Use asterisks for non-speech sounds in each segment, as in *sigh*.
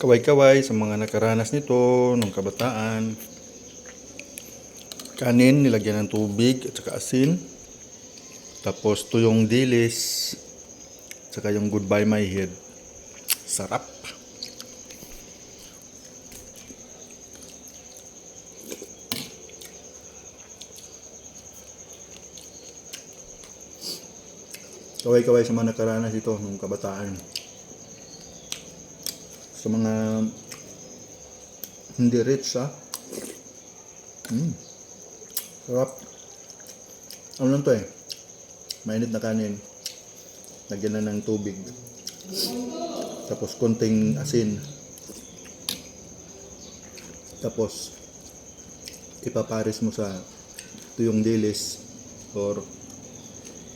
kaway-kaway sa mga nakaranas nito nung kabataan. Kanin, nilagyan ng tubig at saka asin. Tapos tuyong dilis. Saka yung goodbye my head. Sarap. Kaway-kaway sa mga nakaranas ito nung kabataan. Sa mga hindi rich ha. Mm. Sarap. Ano lang to eh. Mainit na kanin. Lagyan na ng tubig. Tapos konting asin. Tapos ipapares mo sa tuyong dilis or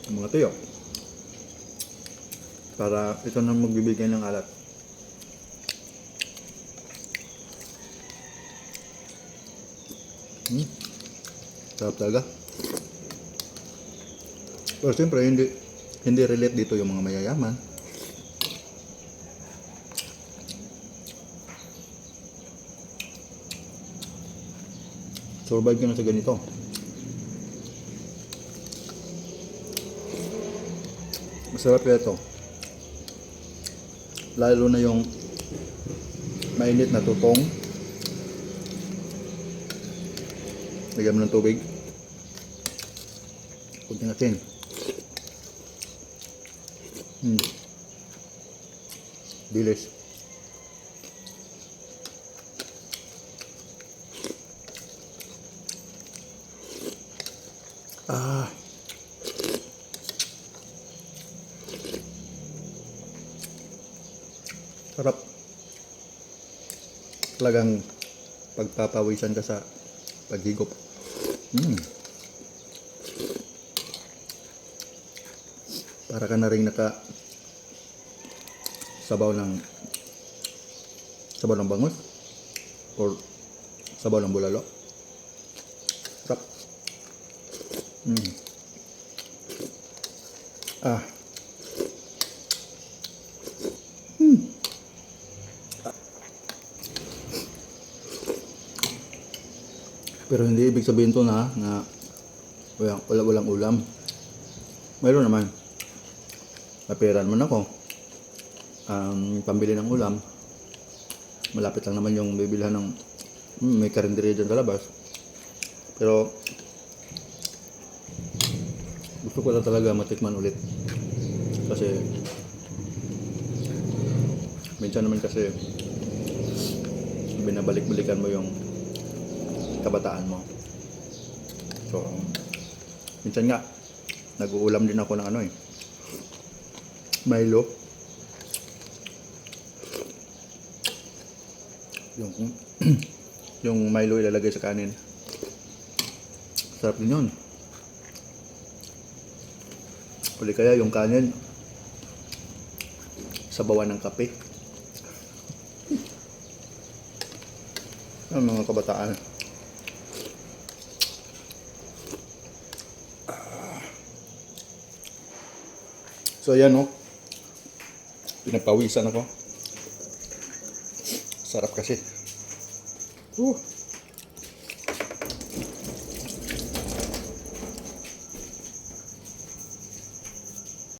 mga tuyo para ito na magbibigay ng alat. Hmm. Sarap talaga. Pero siyempre, hindi, hindi relate dito yung mga mayayaman. Survive ka na sa ganito. Masarap kaya ito. Lalo na yung mainit na tutong. Lagyan mo ng tubig. Kunti natin. Hmm. Bilis. Ah. Sarap. Talagang pagpapawisan ka sa paghigop. Mm. Para ka na rin naka sabaw ng sabaw ng bangus or sabaw ng bulalo. Sarap. Mm. Ah. Pero hindi ibig sabihin to na na wala, wala walang ulam. Mayroon naman. Naperan man ako. Um, pambili ng ulam. Malapit lang naman yung bibilhan ng hmm, may karinderiya dyan sa labas. Pero gusto ko lang talaga matikman ulit. Kasi minsan naman kasi binabalik-balikan mo yung kabataan mo. So, minsan nga, nag-uulam din ako ng ano eh. Milo. Yung, *clears throat* yung Milo ilalagay sa kanin. Sarap din yun. Uli kaya yung kanin, sabawan ng kape. *laughs* Ang mga kabataan. So ayan oh. Pinapawisan ako. Sarap kasi. Uh.